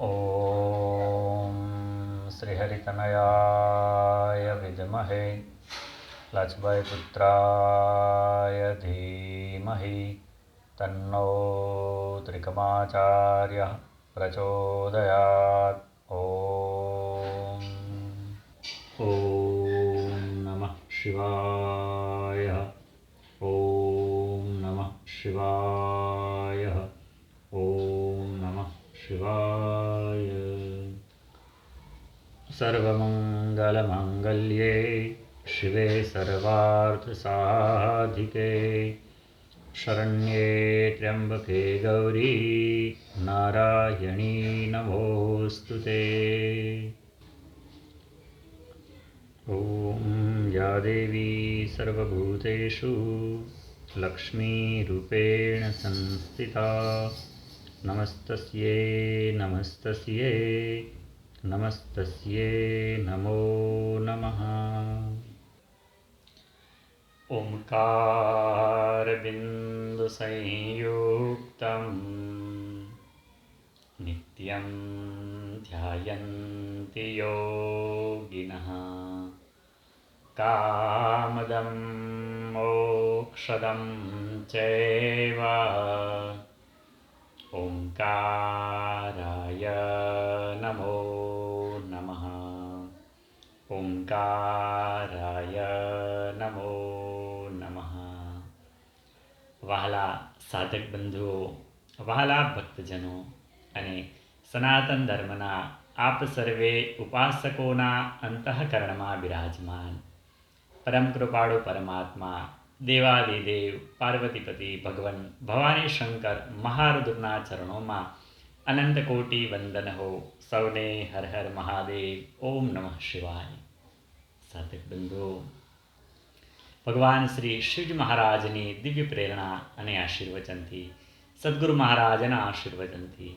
ઓમ શ્રીહરિતનયાય વિદ્મહે લાજબાઈ પુત્રાય ધીમહિ તન્નો ત્રિકમાચાર્ય પ્રચોદયાત ઓમ ઓમ નમઃ શિવાય. ઓમ નમઃ શિવાય. सर्वमङ्गलमाङ्गल्ये शिवे सर्वार्थसाधिके। शरण्ये त्र्यम्बके गौरी नारायणी नमोऽस्तु ते। ॐ या देवी सर्वभूतेषु लक्ष्मीरूपेण संस्थिता। नमस्तस्यै नमस्तस्यै नमस्तस्यै नमो नमः। ओङ्कारबिन्दुसंयुक्तं नित्यं ध्यायन्ति योगिनः। कामदं मोक्षदं चैव। ओङ्काराय ઓંકારાય નમો નમઃ વહાલા સાધક બંધુઓ વહાલા ભક્તજનો અને સનાતન ધર્મના આપ સર્વે ઉપાસકોના અંતઃકરણમાં બિરાજમાન પરમ કૃપાળુ પરમાત્મા દેવાદિદેવ પાર્વતીપતિ ભગવન ભવાની શંકર મહારુદ્રના ચરણોમાં અનંત કોટી વંદન હો સૌને હર હર મહાદેવ ઓમ નમઃ શિવાય સાધક બંધુઓ ભગવાન શ્રી શિવજી મહારાજની દિવ્ય પ્રેરણા અને આશીર્વચનથી સદગુરુ મહારાજના આશીર્વચનથી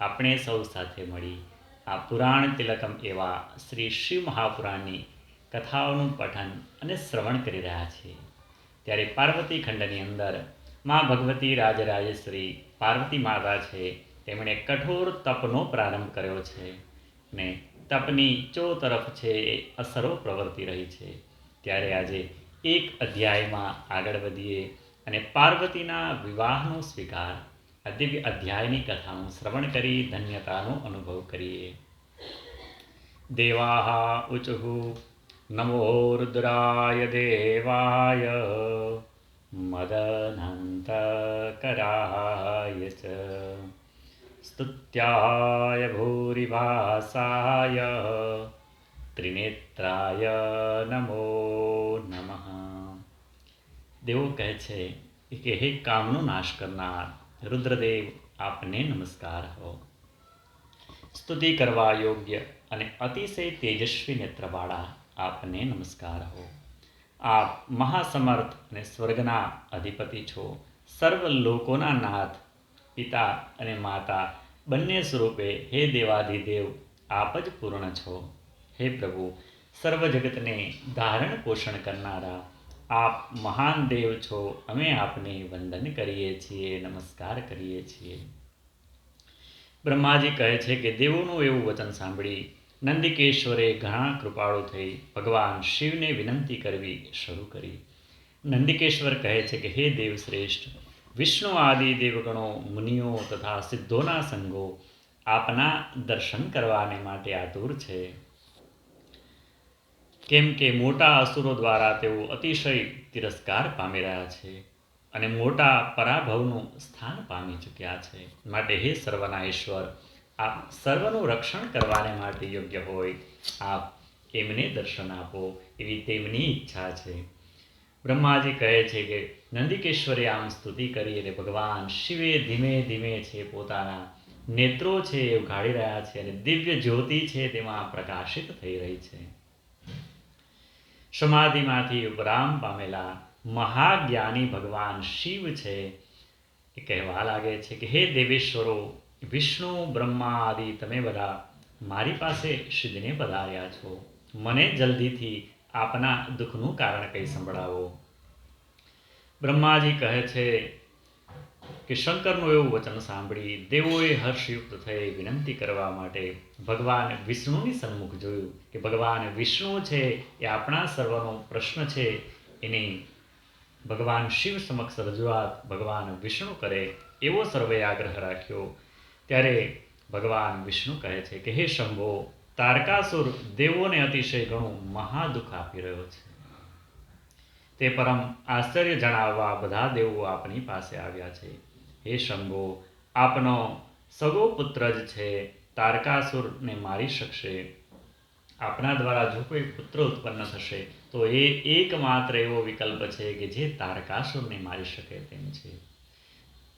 આપણે સૌ સાથે મળી આ પુરાણ તિલકમ એવા શ્રી શિવ મહાપુરાણની કથાઓનું પઠન અને શ્રવણ કરી રહ્યા છીએ ત્યારે પાર્વતી ખંડની અંદર મા ભગવતી રાજરાજેશ્વરી પાર્વતી માતા છે તેમણે કઠોર તપનો પ્રારંભ કર્યો છે ને તપની ચો તરફ છે એ અસરો પ્રવર્તી રહી છે. ત્યારે આજે એક અધ્યાયમાં આગળ વધીએ અને પાર્વતીના વિવાહનો સ્વીકાર, આ દિવ્ય અધ્યાયની કથાનું શ્રવણ કરી ધન્યતાનો અનુભવ કરીએ. દેવાહ ઉચુઃ નમો રુદ્રાય દેવાય, મદનંતકરાય ચ. स्तुत्याय भूरिभासाय ત્રિનેત્રાય નમો નમઃ દેવો કહે છે કે હે કામનો નાશ કરનાર રુદ્રદેવ આપને નમસ્કાર હો સ્તુતિ કરવા યોગ્ય અને અતિશય તેજસ્વી નેત્રવાળા આપને નમસ્કાર હો આપ મહાસમર્થ અને સ્વર્ગના અધિપતિ છો સર્વ લોકોના નાથ પિતા અને માતા બંને સ્વરૂપે હે દેવાધિદેવ આપ જ પૂર્ણ છો. હે પ્રભુ સર્વ જગતને ધારણ પોષણ કરનારા આપ મહાન દેવ છો. અમે આપને વંદન કરીએ છીએ, નમસ્કાર કરીએ છીએ. બ્રહ્માજી કહે છે કે દેવોનું એવું વચન સાંભળી નંદિકેશ્વરે ઘણા કૃપાળુ થઈ ભગવાન શિવને વિનંતી કરવી શરૂ કરી. નંદિકેશ્વર કહે છે કે, હે દેવ શ્રેષ્ઠ વિષ્ણુ આદિ દેવગણો મુનિઓ તથા સિદ્ધોના સંઘો આપના દર્શન કરવાને માટે આતુર છે. કેમ કે મોટા અસુરો દ્વારા તેઓ અતિશય તિરસ્કાર પામી રહ્યા છે અને મોટા પરાભવનું સ્થાન પામી ચૂક્યા છે. માટે હે સર્વના ઈશ્વર આપ સર્વનું રક્ષણ કરવાને માટે યોગ્ય હોય. આપ એમને દર્શન આપો એવી તેમની ઈચ્છા છે. બ્રહ્માજી કહે છે કે નંદિકેશ્વરે આમ સ્તુતિ કરી અને ભગવાન શિવે ધીમે ધીમે છે પોતાના નેત્રો છે એ ઉઘાડી રહ્યા છે અને દિવ્ય જ્યોતિ છે તેમાં પ્રકાશિત થઈ રહી છે. સમાધિમાંથી ઉપરામ પામેલા મહાજ્ઞાની ભગવાન શિવ છે એ કહેવા લાગે છે કે, હે દેવેશ્વરો, વિષ્ણુ, બ્રહ્મા આદિ તમે બધા મારી પાસે સિદ્ધને પધાર્યા છો. મને જલ્દીથી આપના દુઃખનું કારણ કંઈ સંભળાવો. બ્રહ્માજી કહે છે કે શંકરનું એવું વચન સાંભળી દેવોએ હર્ષયુક્ત થઈ વિનંતી કરવા માટે ભગવાન વિષ્ણુની સન્મુખ જોયું કે ભગવાન વિષ્ણુ છે એ આપણા સર્વનો પ્રશ્ન છે. એની ભગવાન શિવ સમક્ષ રજૂઆત ભગવાન વિષ્ણુ કરે એવો સર્વે આગ્રહ રાખ્યો. ત્યારે ભગવાન વિષ્ણુ કહે છે કે હે શંભો તારકાસુર દેવોને અતિશય ઘણું મહાદુઃખ આપી રહ્યો છે. તે પરમ આશ્ચર્ય જણાવવા બધા દેવો આપની પાસે આવ્યા છે. હે શંભો, આપનો સગો પુત્ર જ છે, તારકાસુરને મારી શકશે. આપના દ્વારા જો કોઈ પુત્ર ઉત્પન્ન થશે, તો એ એકમાત્ર એવો વિકલ્પ છે કે જે તારકાસુરને મારી શકે તેમ છે.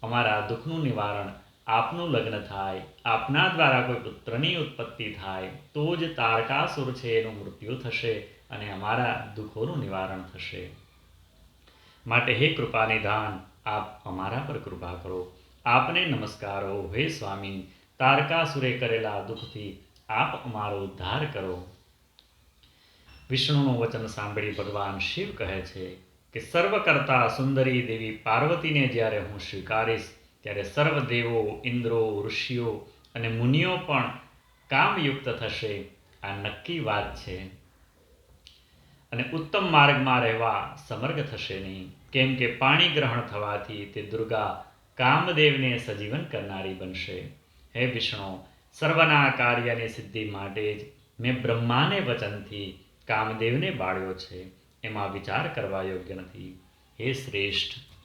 અમારા દુઃખનું નિવારણ આપનું લગ્ન થાય, આપના દ્વારા કોઈ પુત્રની ઉત્પત્તિ થાય, તો જ તારકાસુર છે એનું મૃત્યુ થશે અને અમારા દુઃખોનું નિવારણ થશે. માટે હે કૃપાનિધાન, આપ અમારા પર કૃપા કરો. આપને નમસ્કારો, હે સ્વામી, તારકાસુરે કરેલા દુઃખથી આપ અમારો ઉદ્ધાર કરો. વિષ્ણુનું વચન સાંભળી ભગવાન શિવ કહે છે કે સર્વ કરતા સુંદરી દેવી પાર્વતીને જ્યારે હું સ્વીકારીશ ત્યારે સર્વ દેવો, ઇન્દ્રો, ઋષિઓ અને મુનિઓ પણ કામયુક્ત થશે. આ નક્કી વાત છે. અને ઉત્તમ માર્ગમાં રહેવા સમર્ગ થશે નહીં. કેમ કે પાણી ગ્રહણ થવાથી તે દુર્ગા કામદેવને સજીવન કરનારી બનશે. હે વિષ્ણુ, સર્વના કાર્યની સિદ્ધિ માટે જ મેં બ્રહ્માને વચનથી કામદેવને બાળ્યો છે. એમાં વિચાર કરવા યોગ્ય નથી. હે શ્રેષ્ઠ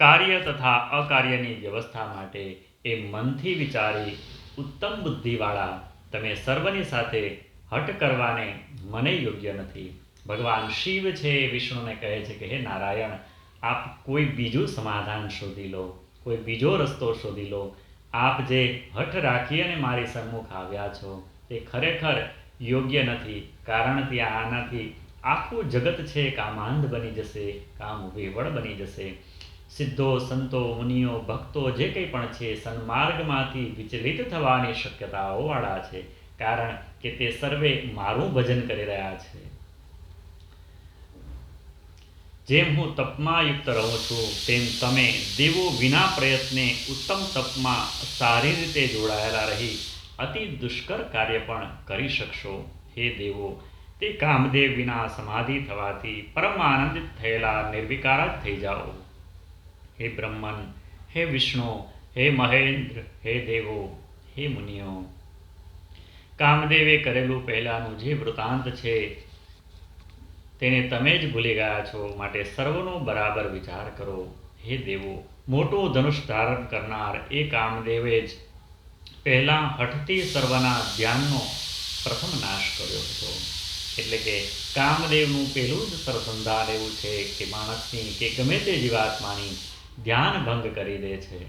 કાર્ય તથા અકાર્યની વ્યવસ્થા માટે એ મનથી વિચારી ઉત્તમ બુદ્ધિવાળા તમે સર્વની સાથે હટ કરવાને મને યોગ્ય નથી. ભગવાન શિવ છે, વિષ્ણુને કહે છે કે, હે નારાયણ, આપ કોઈ બીજું સમાધાન શોધી લો, કોઈ બીજો રસ્તો શોધી લો. આપ જે હઠ રાખી અને મારી સન્મુખ આવ્યા છો, તે ખરેખર યોગ્ય નથી, કારણ ત્યાં આનાથી આખું જગત છે, કામાંધ બની જશે, કામ વેવળ બની જશે. સિદ્ધો, સંતો, મુનિઓ, ભક્તો જે કંઈ પણ છે, સન્માર્ગમાંથી વિચલિત થવાની શક્યતાઓવાળા છે, કારણ કે તે સર્વે મારું ભજન કરી રહ્યા છે. જેમ હું તપમાં યુક્ત રહું છું, તેમ તમે દેવો વિના પ્રયત્ને ઉત્તમ તપમાં સારી રીતે જોડાયેલા રહી, અતિ દુષ્કર કાર્ય પણ કરી શકશો. હે દેવો, તે કામદેવ વિના સમાધિ થવાથી પરમ આનંદિત થયેલા નિર્વિકાર જ થઈ જાઓ. હે બ્રહ્મન, હે વિષ્ણુ, હે મહેન્દ્ર, હે દેવો, હે મુનિઓ. કામદેવે કરેલું પહેલાંનું જે વૃતાંત છે, તેને તમે જ ભૂલી ગયા છો માટે સર્વનો બરાબર વિચાર કરો. હે દેવો, મોટું ધનુષ ધારણ કરનાર એ કામદેવે જ પહેલાં હઠતી સર્વના ધ્યાનનો પ્રથમ નાશ કર્યો હતો. એટલે કે કામદેવનું પહેલું જ સરસંધાન એવું છે કે માણસની કે ગમે તે જીવાત્માની ધ્યાન ભંગ કરી દે છે.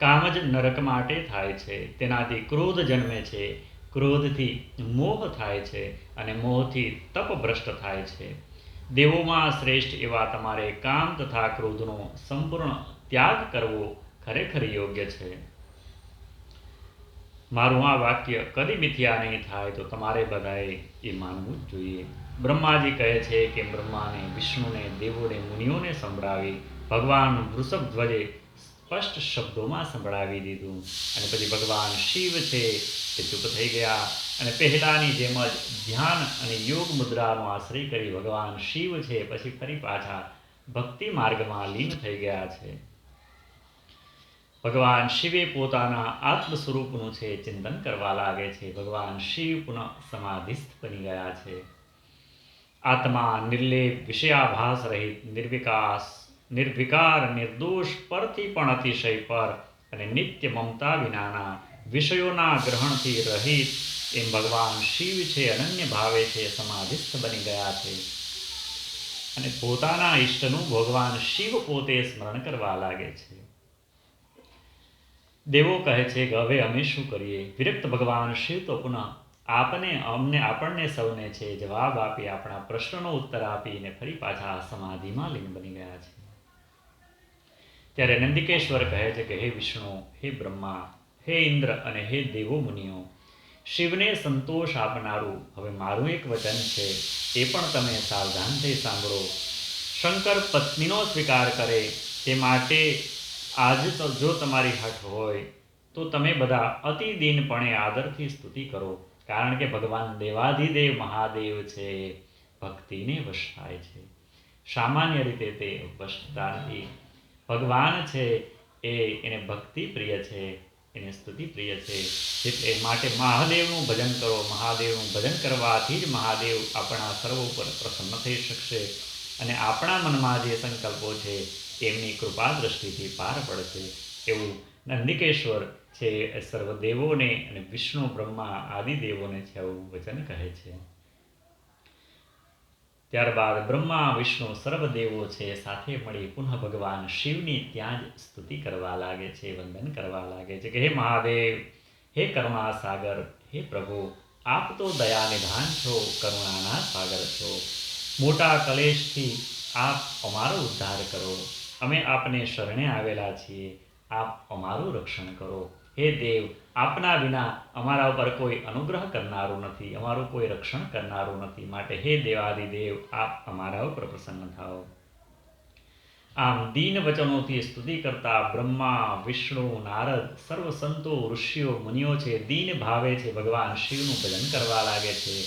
કામ જ નરક માટે થાય છે. તેનાથી ક્રોધ જન્મે છે. ક્રોધથી મોહ થાય છે અને મોહથી તપ ભ્રષ્ટ થાય છે. દેવોમાં શ્રેષ્ઠ એવા તમારે કામ તથા ક્રોધનો સંપૂર્ણ ત્યાગ કરવો ખરેખર યોગ્ય છે. મારું આ વાક્ય કદી મિથ્યા નહીં થાય તો તમારે બધાએ એ માનવું જોઈએ. બ્રહ્માજી કહે છે કે બ્રહ્માને, વિષ્ણુને, દેવોને, મુનિઓને સંભળાવી ભગવાન વૃષભ ધ્વજે સ્પષ્ટ શબ્દોમાં સંભળાવી દીધું. અને પછી ભગવાન શિવ છે તે ચૂપ થઈ ગયા. અને પહેલાંની જેમ જ ધ્યાન અને યોગ મુદ્રાનો આશ્રય કરી ભગવાન શિવ છે, પછી ફરી પાછા ભક્તિ માર્ગમાં લીન થઈ ગયા છે. ભગવાન શિવે પોતાના આત્મ સ્વરૂપનું છે, ચિંતન કરવા લાગે છે. ભગવાન શિવ પુનઃ સમાધિસ્થ બની ગયા છે. આત્મા નિર્લેપ વિષયાભાસ રહિત નિર્વિકાસ નિર્વિકાર નિર્દોષ પરથી પણ અતિશય પર અને નિત્ય મમતા વિનાના વિષયોના ગ્રહણથી રહિત એમ ભગવાન શિવ છે અનન્ય ભાવે છે સમાધિસ્થ બની ગયા છે અને પોતાના ઈષ્ટનું ભગવાન શિવ પોતે સ્મરણ કરવા લાગે છે. દેવો કહે છે કે હવે અમે શું કરીએ? વિરક્ત ભગવાન શિવ તો પુનઃ આપને, અમને, આપણને સૌને છે જવાબ આપી આપણા પ્રશ્નનો ઉત્તર આપીને ફરી પાછા સમાધિમાં લીન બની ગયા છે. ત્યારે નંદિકેશ્વર કહે છે કે, હે વિષ્ણુ, હે બ્રહ્મા, હે ઇન્દ્ર અને હે દેવો મુનિઓ, શિવને સંતોષ આપનારું હવે મારું એક વચન છે, એ પણ તમે સાવધાનથી સાંભળો. શંકર પત્નીનો સ્વીકાર કરે તે માટે આજ જો તમારી હઠ હોય, તો તમે બધા અતિ દિનપણે આદરથી સ્તુતિ કરો. કારણ કે ભગવાન દેવાધિદેવ મહાદેવ છે, ભક્તિને વસાય છે. સામાન્ય રીતે તે વસતા નથી ભગવાન છે, એ એને ભક્તિ પ્રિય છે, એને સ્તુતિ પ્રિય છે. એ માટે મહાદેવનું ભજન કરો, મહાદેવનું ભજન કરવાથી જ મહાદેવ આપણા સર્વ ઉપર પ્રસન્ન થઈ શકશે અને આપણા મનમાં જે સંકલ્પો છે, એમની કૃપા દ્રષ્ટિથી પાર પડશે. એવું નંદિકેશ્વર છે એ સર્વ અને વિષ્ણુ, બ્રહ્મા આદિ દેવોને છે આવું વચન કહે છે. ત્યારબાદ બ્રહ્મા, વિષ્ણુ સર્વ દેવો છે, સાથે મળી પુનઃ ભગવાન શિવની ત્યાં જ સ્તુતિ કરવા લાગે છે, વંદન કરવા લાગે છે કે હે મહાદેવ, હે કરુણા સાગર, હે પ્રભુ, આપ તો દયા નિધાન છો, કરુણાના સાગર છો. મોટા કલેશથી આપ અમારો ઉદ્ધાર કરો. અમે આપને શરણે આવેલા છીએ. આપ અમારું રક્ષણ કરો. હે દેવ, આપના વિના અમારા ઉપર કોઈ અનુગ્રહ કરનારો નથી, અમારું કોઈ રક્ષણ કરનારો નથી. માટે હે દેવાદિદેવ, આપ અમારા ઉપર પ્રસન્ન થાઓ. આમ દીન વચનોથી સ્તુતિ કરતા બ્રહ્મા, વિષ્ણુ, નારદ, સર્વ સંતો, ઋષિઓ, મુનિઓ છે, દીન ભાવે છે, ભગવાન શિવનું ભજન કરવા લાગે છે.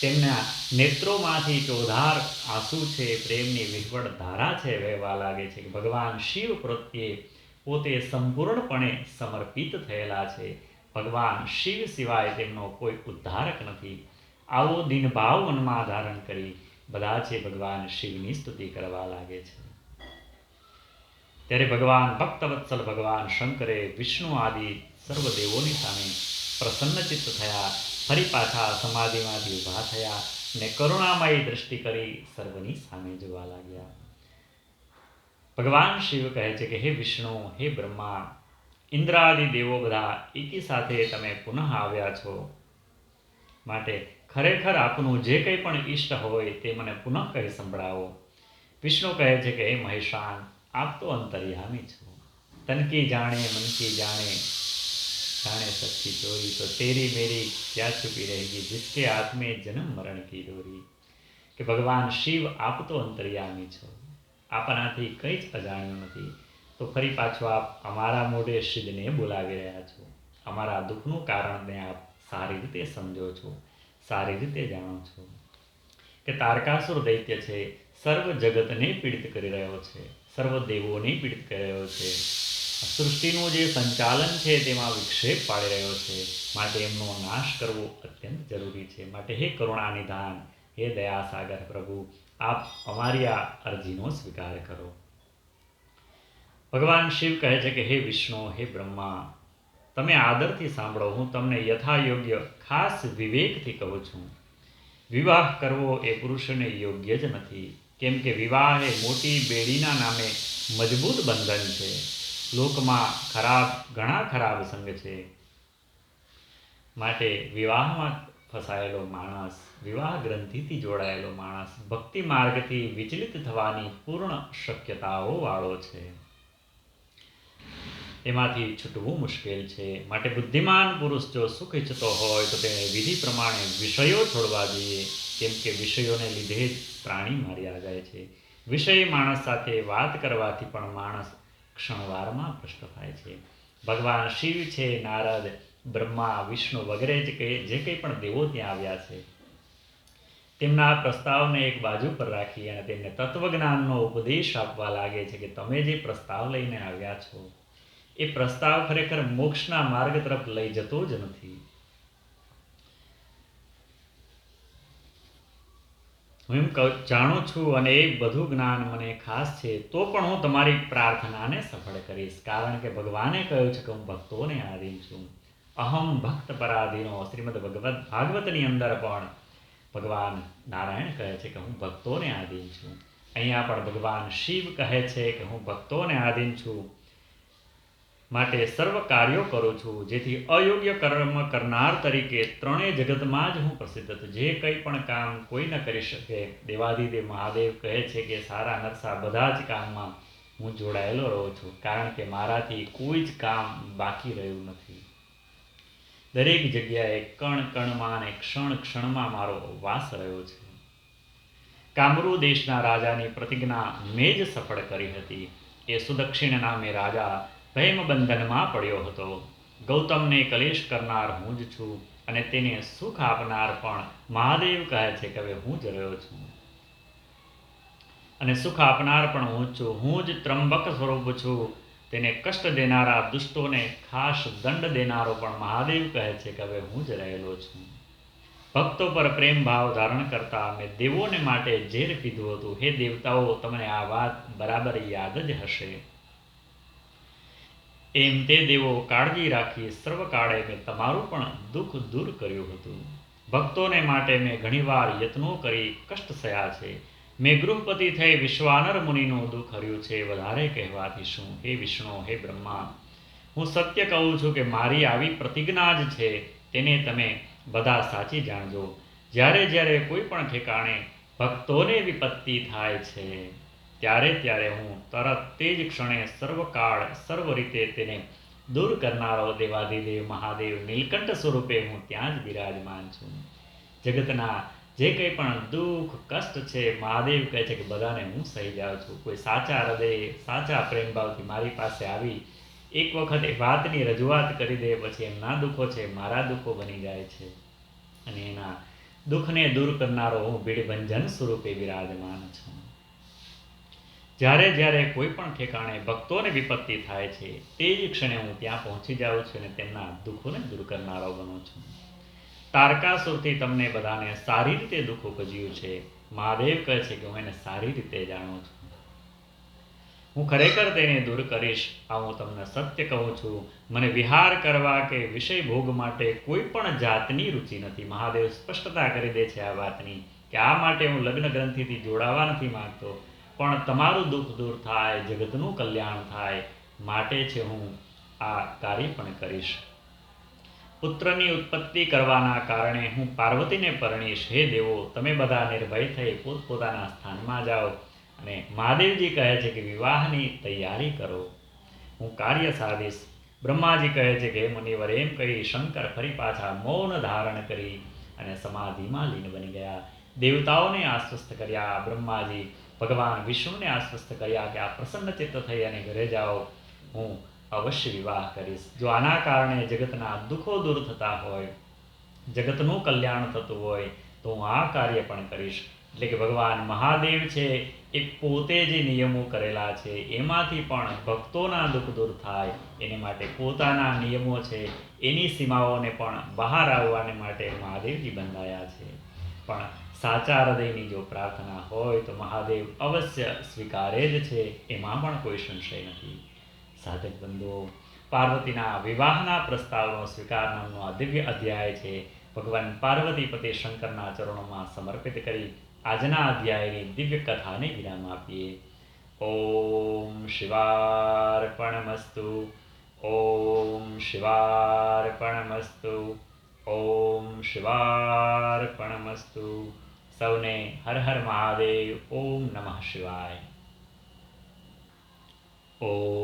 તેમના નેત્રોમાંથી ચોધાર આંસુ છે, પ્રેમની વિહવળ ધારા છે, વહેવા લાગે છે ભગવાન શિવ પ્રત્યે પોતે સંપૂર્ણપણે સમર્પિત થયેલા છે. ભગવાન શિવ સિવાય તેમનો કોઈ ઉદ્ધારક નથી. આવો દિનભાવ મનમાં ધારણ કરી બધા છે ભગવાન શિવની સ્તુતિ કરવા લાગે છે. ત્યારે ભગવાન ભક્તવત્સલ ભગવાન શંકરે વિષ્ણુ આદિ સર્વ દેવોની સામે પ્રસન્નચિત્ત થયા, ફરી પાછા સમાધિમાંથી ઊભા થયા ને કરુણામય દ્રષ્ટિ કરી સર્વની સામે જોવા લાગ્યા. ભગવાન શિવ કહે છે કે, હે વિષ્ણુ, હે બ્રહ્મા, ઇન્દ્રાદિ દેવો બધા એકી સાથે તમે પુનઃ આવ્યા છો. માટે ખરેખર આપનું જે કંઈ પણ ઈષ્ટ હોય તે મને પુનઃ કહી સંભળાવો. વિષ્ણુ કહે છે કે, હે મહેશાન, આપ તો અંતર્યામી છો. તનકી જાણે મનકી જાણે જાણે સચ્ચી ચોરી, તો તેરી મેરી ક્યાં છુપી રહેગી, જિસકે આત્મે મેં જન્મ મરણ કી દોરી. કે ભગવાન શિવ આપ તો અંતર્યામી છો. આપણાથી કંઈ જ અજાણ્યું નથી. તો ફરી પાછો આપ અમારા મોઢે સિદ્ધને બોલાવી રહ્યા છો. અમારા દુઃખનું કારણને આપ સારી રીતે સમજો છો. સારી રીતે જાણો છો કે તારકાસુર દૈત્ય છે, સર્વ જગતને પીડિત કરી રહ્યો છે, સર્વ દેવોને પીડિત કરી રહ્યો છે. સૃષ્ટિનું જે સંચાલન છે તેમાં વિક્ષેપ પાડી રહ્યો છે. માટે એમનો નાશ કરવો અત્યંત જરૂરી છે. માટે હે કરુણા નિધાન હે દયા સાગર પ્રભુ આપ અમારી આ અરજીનો સ્વીકાર કરો. ભગવાન શિવ કહે છે કે, હે વિષ્ણુ, હે બ્રહ્મા, તમે આદરથી સાંભળો. હું તમને યથાયોગ્ય, ખાસ વિવેકથી કહું છું. વિવાહ કરવો એ પુરુષને યોગ્ય જ નથી. કેમ કે વિવાહ એ મોટી બેડીના નામે મજબૂત બંધન છે. લોકમાં ખરાબ, ઘણા ખરાબ સંગ છે. માટે વિવાહમાં ફસાયેલો માણસ વિવાહ ગ્રંથિથી જોડાયેલો માણસ, ભક્તિ માર્ગથી વિચલિત થવાની પૂર્ણ શક્યતાઓ વાળો છે. એમાંથી છૂટવું મુશ્કેલ છે. માટે બુદ્ધિમાન પુરુષ જો સુખ ઈચ્છતો હોય તો તેણે વિધિ પ્રમાણે વિષયો છોડવા જોઈએ. કેમ કે વિષયોને લીધે જ પ્રાણી માર્યા જાય છે. વિષય માણસ સાથે વાત કરવાથી પણ માણસ ક્ષણવારમાં ભ્રષ્ટ થાય છે. ભગવાન શિવ છે, નારદ બ્રહ્મા, વિષ્ણુ વગેરે જ કે જે કંઈ પણ દેવો ત્યાં આવ્યા છે, તેમના આ પ્રસ્તાવને એક બાજુ પર રાખી અને તેમને તત્વજ્ઞાનનો ઉપદેશ આપવા લાગે છે કે તમે જે પ્રસ્તાવ લઈને આવ્યા છો, એ પ્રસ્તાવ ખરેખર મોક્ષના માર્ગ તરફ લઈ જતો જ નથી. હું એમ જાણું છું અને એ બધું જ્ઞાન મને ખાસ છે, તો પણ હું તમારી પ્રાર્થનાને સફળ કરીશ, કારણ કે ભગવાને કહ્યું છે કે હું ભક્તોને આધીન છું. અહમ ભક્ત પરાધીનો શ્રીમદ ભગવત ભાગવતની અંદર પણ ભગવાન નારાયણ કહે છે કે હું ભક્તોને આધીન છું અહીંયા પણ ભગવાન શિવ કહે છે કે હું ભક્તોને આધીન છું માટે સર્વ કાર્યો કરું છું જેથી અયોગ્ય કર્મ કરનાર તરીકે ત્રણેય જગતમાં જ હું પ્રસિદ્ધ છું જે કંઈ પણ કામ કોઈ ન કરી શકે દેવાદિદેવ મહાદેવ કહે છે કે સારા નરસા બધા જ કામમાં હું જોડાયેલો રહું છું કારણ કે મારાથી કોઈ જ કામ બાકી રહ્યું નથી દરેક જગ્યાએ કણ કણમાં અને ક્ષણ ક્ષણમાં મારો વાસ રહ્યો છે. કામરૂ દેશના રાજાની પ્રતિજ્ઞા મેં જ સફળ કરી હતી. એ સુદક્ષિણ નામે રાજા ભેમ બંધનમાં પડ્યો હતો. ગૌતમને કલેશ કરનાર હું જ છું અને તેને સુખ આપનાર પણ મહાદેવ કહે છે કે હવે હું જ રહ્યો છું. અને સુખ આપનાર પણ હું છું. હું જ ત્રંબક સ્વરૂપ છું. તેને કષ્ટ દેનારા દુષ્ટોને ખાસ દંડ દેનારો પણ મહાદેવ કહે છે કે હવે હું જ રહેલો છું. ભક્તો પર પ્રેમ ભાવ ધારણ કરતા મેં દેવોને માટે ઝેર પીધું હતું. હે દેવતાઓ, તમને આ વાત બરાબર યાદ જ હશે. એમ તે દેવો કાળજી રાખી સર્વકાળે મેં તમારું પણ દુઃખ દૂર કર્યું હતું. ભક્તોને માટે મેં ઘણીવાર યત્નો કરી કષ્ટ થયા છે. મેં ગૃહપતિ થઈ વિશ્વાનર મુનિનું દુઃખ હર્યું છે. વધારે કહેવાથી શું હે વિષ્ણુ, હે બ્રહ્મા, હું સત્ય કહું છું કે મારી આવી પ્રતિજ્ઞા જ છે, તેને તમે બધા સાચી જાણજો. જ્યારે જ્યારે કોઈ પણ ઠેકાણે ભક્તોને વિપત્તિ થાય છે, ત્યારે ત્યારે હું તરત તે જ ક્ષણે સર્વકાળ, સર્વ રીતે તેને દૂર કરનારો દેવાદિદેવ મહાદેવ નીલકંઠ સ્વરૂપે હું ત્યાં જ બિરાજમાન છું. જગતના જે કંઈ પણ દુઃખ, કષ્ટ છે, મહાદેવ કહે છે કે બધાને હું સહી જાઉં છું. કોઈ સાચા હૃદય, સાચા પ્રેમ ભાવથી મારી પાસે આવી, એક વખત એ વાતની રજૂઆત કરી દે, પછી એમના દુઃખો છે, મારા દુઃખો બની જાય છે. અને એના દુઃખને દૂર કરનારો હું ભીડભંજન સ્વરૂપે વિરાજમાન છું. જ્યારે જ્યારે કોઈ પણ ઠેકાણે ભક્તોને વિપત્તિ થાય છે, તે જ ક્ષણે હું ત્યાં પહોંચી જાઉં છું અને તેમના દુઃખોને દૂર કરનારો બનું છું. તારકાસુરથી તમને બધાને સારી રીતે દુઃખ ઉપજ્યું છે. મહાદેવ કહે છે કે હું એને સારી રીતે જાણું છું. હું ખરેખર તેને દૂર કરીશ. આ હું તમને સત્ય કહું છું. મને વિહાર કરવા કે વિષય ભોગ માટે કોઈ પણ જાતની રુચિ નથી. મહાદેવ સ્પષ્ટતા કરી દે છે આ વાતની કે આ માટે હું લગ્ન ગ્રંથિથી જોડાવા નથી માંગતો. પણ તમારું દુઃખ દૂર થાય, જગતનું કલ્યાણ થાય, માટે છે હું આ કાર્ય પણ કરીશ. પુત્રની ઉત્પત્તિ કરવાના કારણે હું પાર્વતીને પરણીશ. હે દેવો, તમે બધા નિર્ભય થઈ પોતપોતાના સ્થાનમાં જાઓ અને મહાદેવજી કહે છે કે વિવાહની તૈયારી કરો. હું કાર્ય સાધીશ. બ્રહ્માજી કહે છે કે મુનિવર, એમ કહી શંકર ફરી પાછા મૌન ધારણ કરી અને સમાધિમાં લીન બની ગયા. દેવતાઓને આશ્વસ્ત કર્યા. બ્રહ્માજી ભગવાન વિષ્ણુને આશ્વસ્ત કર્યા કે આ પ્રસન્ન ચિત્ત થઈ અને ઘરે જાઓ. હું અવશ્ય વિવાહ કરીશ. જો આના કારણે જગતના દુઃખો દૂર થતા હોય, જગતનું કલ્યાણ થતું હોય, તો હું આ કાર્ય પણ કરીશ. એટલે કે ભગવાન મહાદેવ છે, એ પોતે જે નિયમો કરેલા છે, એમાંથી પણ ભક્તોના દુઃખ દૂર થાય, એને માટે પોતાના નિયમો છે, એની સીમાઓને પણ બહાર આવવાને માટે મહાદેવજી બંધાયા છે. પણ સાચા હૃદયની જો પ્રાર્થના હોય, તો મહાદેવ અવશ્ય સ્વીકારે જ છે, એમાં પણ કોઈ સંશય નથી. સાધક બંધુઓ પાર્વતીના વિવાહના પ્રસ્તાવનો સ્વીકાર નામનો આ દિવ્ય અધ્યાય છે. ભગવાન પાર્વતી શંકરના ચરણોમાં સમર્પિત કરી આજના અધ્યાયની દિવ્ય કથાને વિરામ આપીએ. ઓમ શિવાર્પણમસ્તુ. ઓમ શિવાર્પણમસ્તુ. ઓમ શિવાર્પણમસ્તુ. સૌને હર હર મહાદેવ. ઓમ નમઃ શિવાય. ઓમ